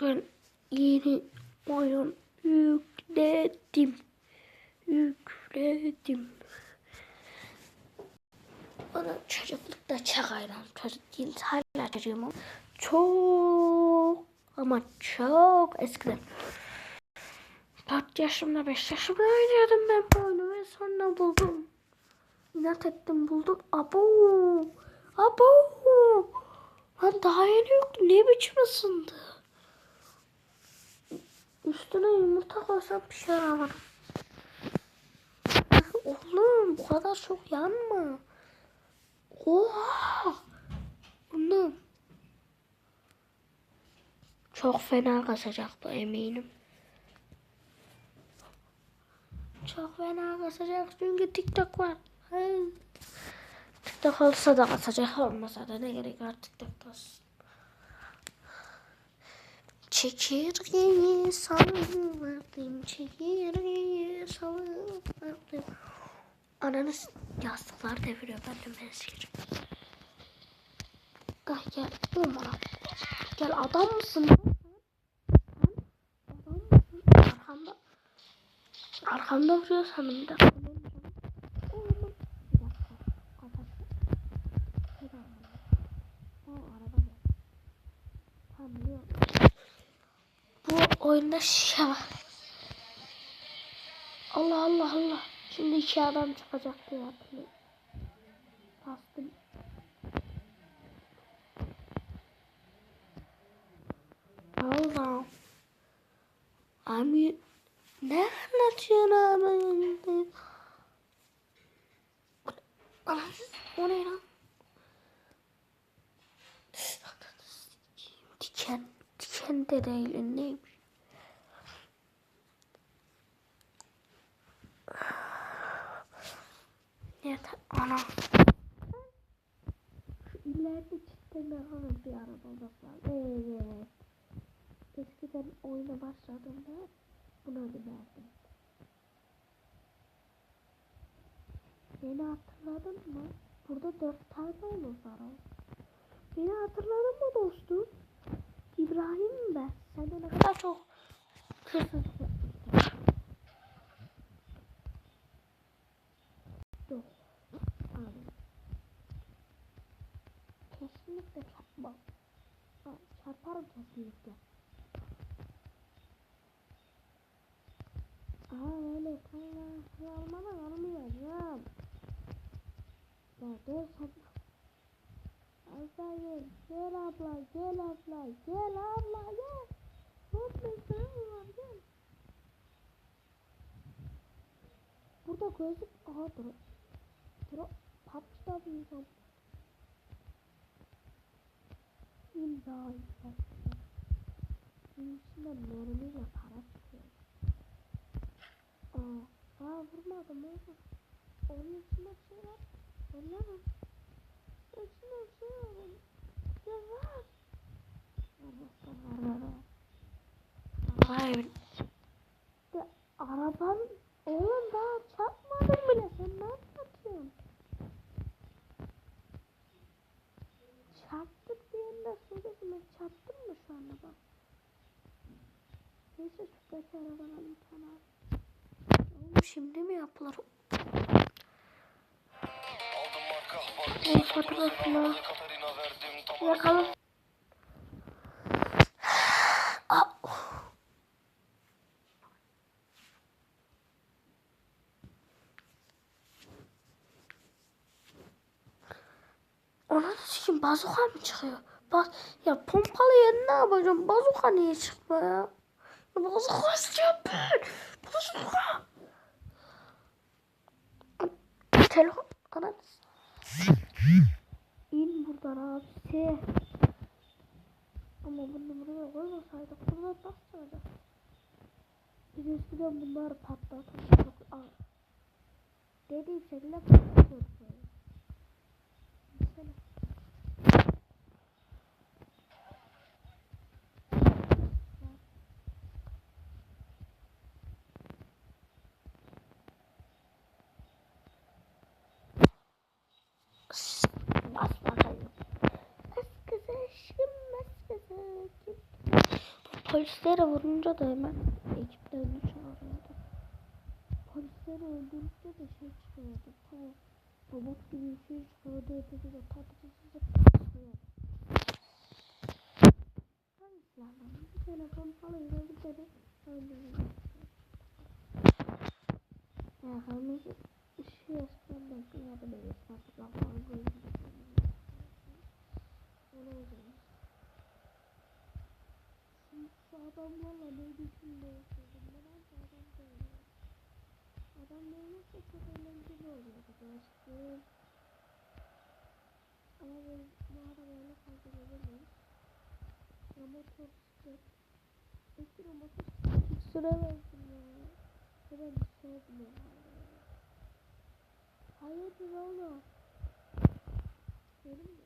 Bugün yeni oyun yükledim. Yükledim. Bana çocuklukta çok hayran. Çocuk değil hala çocuğum çok ama çok eskiden. 4 yaşımda 5 yaşımda oynuyordum ben bu oyunu ve sonra buldum. İnat ettim buldum. Abo. Abo. Lan daha yeni yoktu. Ne biçim ısındı? Üstüne yumurta koysam bir şey aramadım. Oğlum bu kadar çok yanma. Oha. Oğlum. Çok fena kasacaktı eminim. Çok fena kasacak çünkü TikTok var. Hey. TikTok olsa da kasacak olmasa da ne gerek var TikTok olsun. Çekirgeyi salıverdim, çekirgeyi salıverdim. Ananız yastıklar deviriyor ben de mesajım. Gel gel oğlum bana. Gel adam mısın? Adam mısın? Arkamda. Arkamda vuruyor sanırım bir dakika. Oğlum. Bir dakika. Kafası. Bir dakika. Tamam araba gel. Tamam biliyorum. Bu oyunda şey var. Allah Allah Allah. Şimdi iki adam çıkacak diye hatırlıyorum. Bastım. Allah. Abi ne anlatıyorsun abi? Anam, O ne lan? Diken. Diken de değil. Neymiş? Evet. Ana. Şu ileride cidden hanım bir araba var. Evet. Eskiden oyuna başladığımda buna binerdim. Beni hatırladın mı? Burada dört tane omuz var. oğlum. Beni hatırladın mı dostum? İbrahim ben. Sende ne kadar çok hırsızlık Ya dur sen. Azrail gel abla gel abla gel abla gel. Çok mesele var gel. Burada gözlük aha dur. Dur patlıda bulacağım. İmza işte. Bunun içinden mermiyle para çıkıyor. Aa, aa vurmadım oğlum. Onun içinde bir şey var. Ne var? Allah Allah. Vay. De, araban oğlum daha çarpmadın bile. Sen ne anlatıyorsun? Çarptık diyenler söyledim. Ben çarptım mı şu anda bak. Neyse şuradaki arabadan bir şimdi mi yapılır? Verdim tam yakalım. Ona da sikim bazuka mı çıkıyor? Bak ya pompalı yerine ne yapacağım? Bazuka niye çıkmıyor ya? ya bazuka istiyorum ben. Bazuka. Telefon. Ananı İn buradan abi. Ama bunu buraya koymasaydık burada basmayacak. Biz eskiden bunları patlatmıştık. Dediğim şekilde patlatıyorduk Polislere vurunca da hemen ekiplerini çağırıyordu. Polisleri öldürünce de şey çıkıyordu. Tamam. Robot gibi bir şey çıkıyordu. Öteki de patatesi de çıkıyordu. Polislerden bir tane pompalıyla bir tane öldürüyordu. Ya kalmış ışığı eskiden bekliyordu beni. Satırlar falan koyuyordu. Öyle oluyor. Şu adamlarla ne düşünüyorsun? Neden bu adam böyle? Adam böyleyse çok eğlenceli oluyor dostum. Ama ben bu arabayla fazla gelemem. Ama çok sıcak. Peki ama çok sıcak. Süremezdim ya. Ben sevmiyorum. Hayırdır oğlum? Benim mi?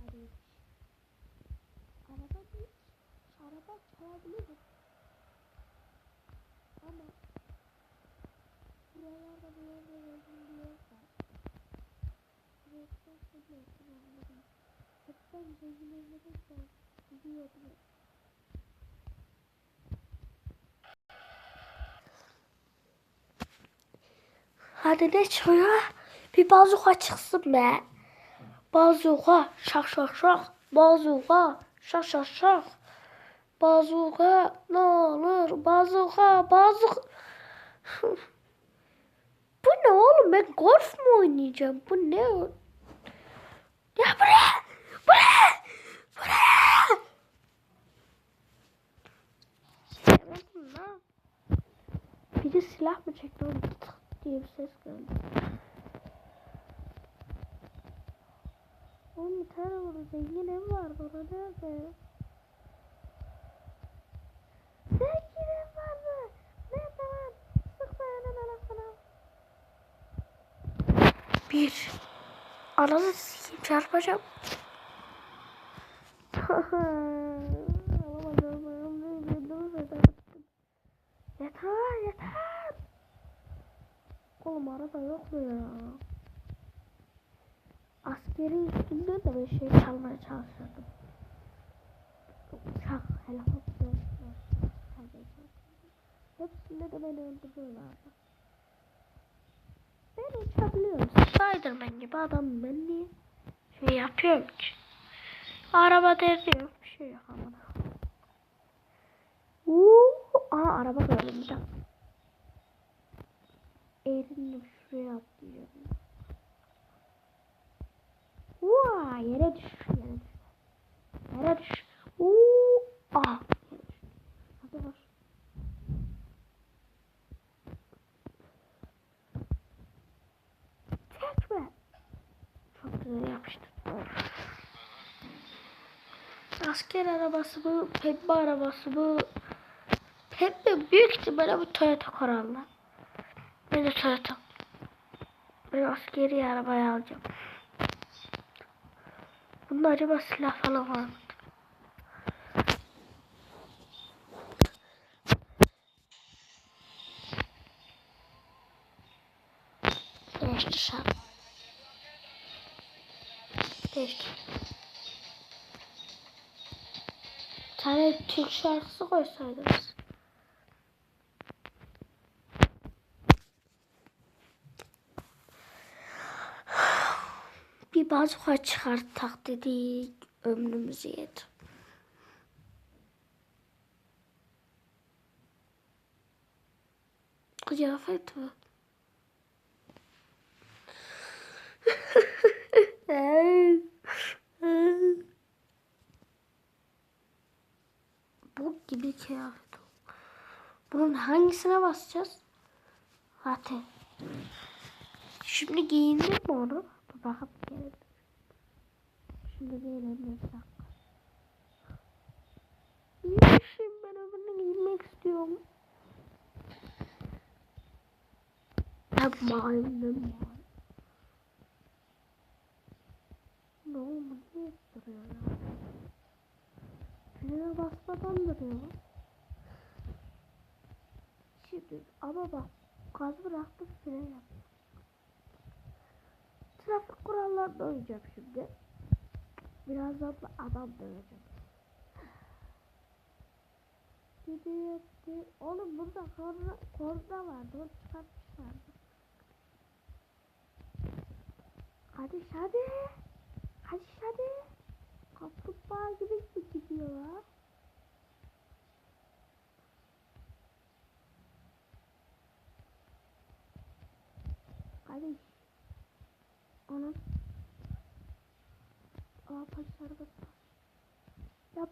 Hadi. Araba değil. Araba çalabilirim. Ama buralarda bir yerde. Buraya çıkarsa bir yakın anlarım. Hatta zenginlerin de biliyordum. Hadi ne çıkıyor? Bir bazuka çıksın be. Bazuka şak şak şak. Bazuka şak şak şak. Bazuka ne olur? Bazuka bazuka. Bu ne oğlum? Ben golf mu oynayacağım? Bu ne? Ya bu ne? Bu ne? Bu ne? Sevmedim lan. Biri silah mı çekti? Diye bir ses geldi. Oğlum bir tane burada zengin ev vardı orada nerede? Zengin ev vardı. Nerede lan? Sıkma yanına anasını. Bir. Ananı sikeyim çarpacağım. yeter yeter. Oğlum araba yok mu ya? askeri üstünde de bir şey çalmaya çalışıyordum. Uçak, helikopter. Hepsinde de beni öldürüyorlardı. Ben uçabiliyorum. Spiderman gibi adam ben niye şey yapıyorum ki? Araba derdi yok bir şey yok ama. Uuu, aa araba gördüm bir dakika. Eğrindim şuraya atlıyorum. Vaa yere düş yere düş. Yere düş. Uuu. Ah yere düş. Hadi var. Çekme. Çok güzel yapıştı. Asker arabası bu, pembe arabası bu. Pembe büyük ihtimalle bu Toyota Corolla. Ben de Toyota. Ben askeri arabayı alacağım. Bunda acaba silah falan var mı? Değişti. Tane Türk şarkısı koysaydınız. Bir bazuka çıkarttak dedik. Ömrümüzü yedi. Kıyafet mi? Bu gibi kıyafet. Bunun hangisine basacağız? Zaten. Şimdi giyindim mi onu? Bir bakıp gelelim. Şimdi dakika. Yeşim ben öbürünü giymek istiyorum. Hep mavi ne mavi. Ne oldu? Niye duruyor ya? Frene basmadan duruyor. Şimdi ama bak gaz bıraktım fren yaptım. trafik kurallarını oynayacağım şimdi. Birazdan da adam döveceğim. Gidiyor. gidiyor. Oğlum burada korna, korna vardı. Onu çıkartmışlardı. Hadi hadi. Hadi hadi. Kaplumbağa gibi mi gidiyorlar? Hadi. Onun. Aa polisler bas. Ya.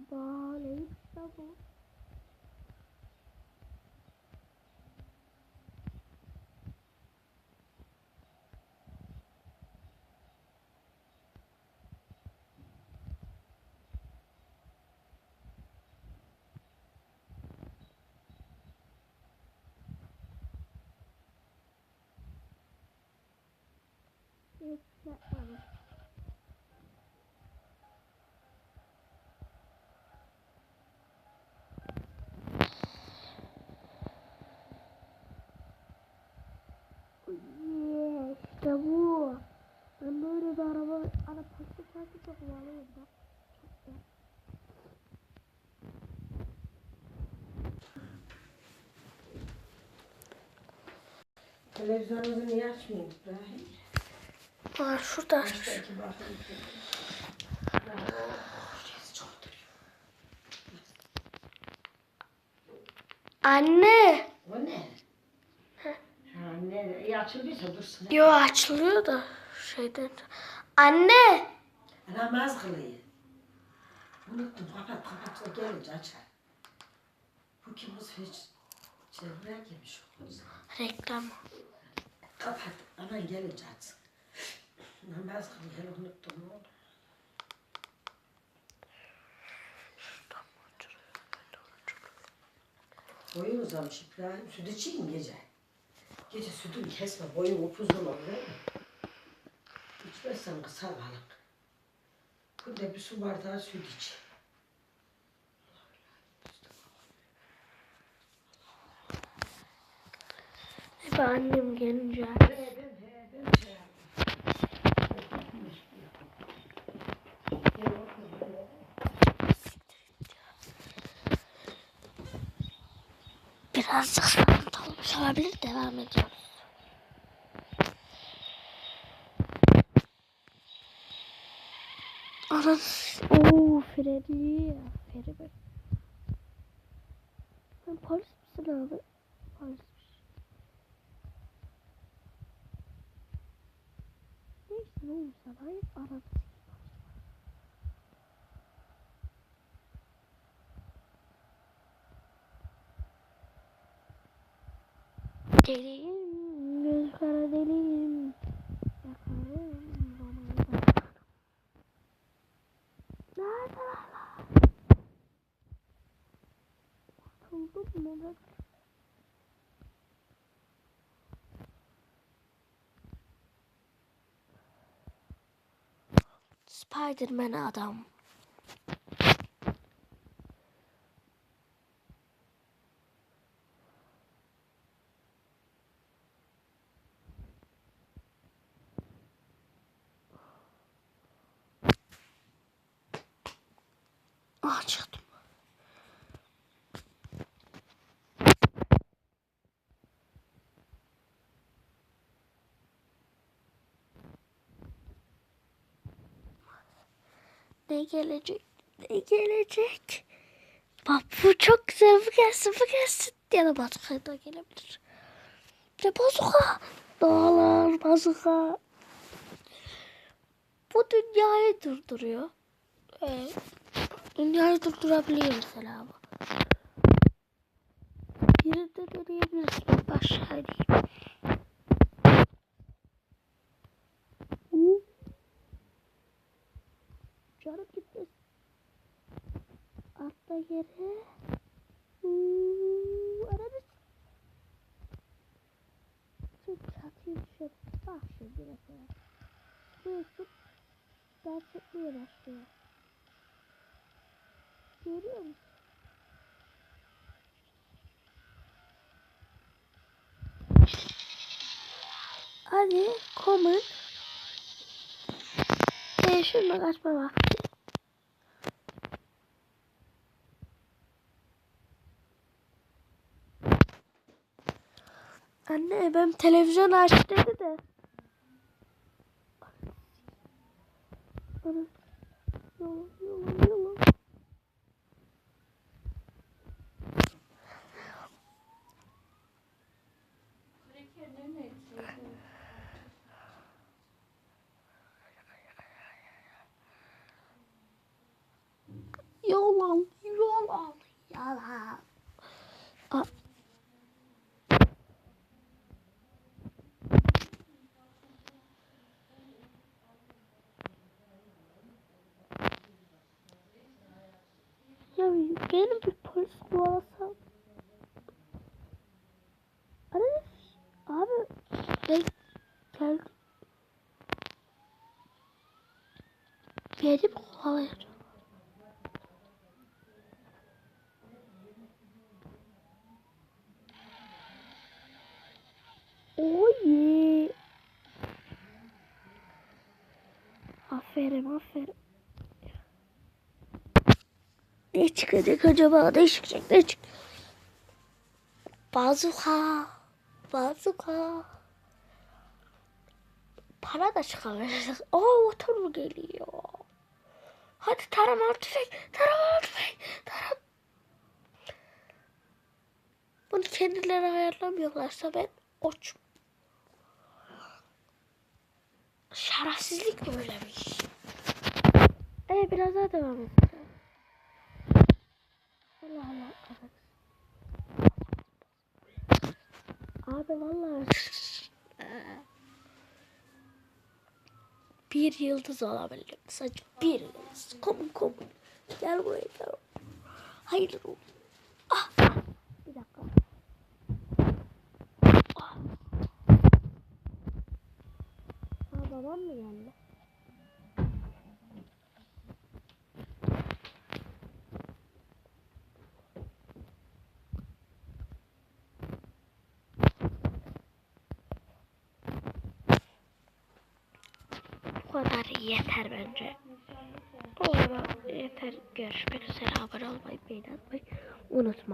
Aba neymiş ya bu? Hiç yapmadım. İşte bu. Ben böyle bir araba, araba pasta sanki çok. Çok da. Televizyonunuzu niye açmıyorsun İbrahim? Var şurada. Anne. O ne? Ha ne? İyi açıldıysa dursun. Yo açılıyor da şeyden. Anne. Namaz kılıyor. Unuttum kapat kapat o gelince açar. Bu kim kız hiç çevreye girmiş o kız. Reklam. Kapat anan gelince açsın. Namaz kılıyor hele unuttum oğlum. Boyun uzamış İbrahim. Süt içeyim mi gece? Gece sütünü kesme. Boyun upuzun olur değil mi? İçmezsen kısa kalın. Günde bir su bardağı süt iç. Annem gelince. Birazcık sıkıntı olmuş olabilir. Devam ediyoruz. Anan. Ooo freni. Freni ben. Polis misin abi? Polismiş. Neyse ne olmuş sana? Hayır aradı. Deliyim, göz kara deliyim. Yakarım zamanı. Nerede? Spiderman adam. Ah çıktım. Ne gelecek? Ne gelecek? Bak bu çok güzel. Bu gelsin, bu gelsin. Ya da bazuka da gelebilir. Ne bazuka? Dağlar, bazuka. Bu dünyayı durduruyor. Evet. Dünyayı durdurabiliyor mesela bu. Birinde deneyebilirsin. Aşağı ineyim. Yere. Uuu. Aranız. Şu çatıya düşelim. Bak şimdi mesela. Şurası dans etmeye başlıyor. Görüyor musun? Hadi common Şaşırma kaçma vakti. Anne ben televizyon aç dedi de. Yalan. Yalan yalan yalan. Aa, Benim bir polis kovalasam. Arada abi ben geldim. Beni mi çıkacak acaba? Ne çıkacak? Ne çıkacak? Bazuka. Bazuka. Para da çıkaracak. Aa motor mu geliyor? Hadi taramalı tüfek. Taramalı tüfek. Taram. Bunu kendileri ayarlamıyorlarsa ben oç. Şerefsizlik böylemiş. Ee biraz daha devam edelim. Allah Allah. Abi vallahi bir yıldız olabilir. Sadece bir yıldız. Kom kom. Gel buraya gel. Hayır ah. Bir dakika. Ah. Aa, babam mı geldi? Bu kadar yeter bence. O zaman yeter. Görüşmek üzere. Abone olmayı, beğeni atmayı unutmayın.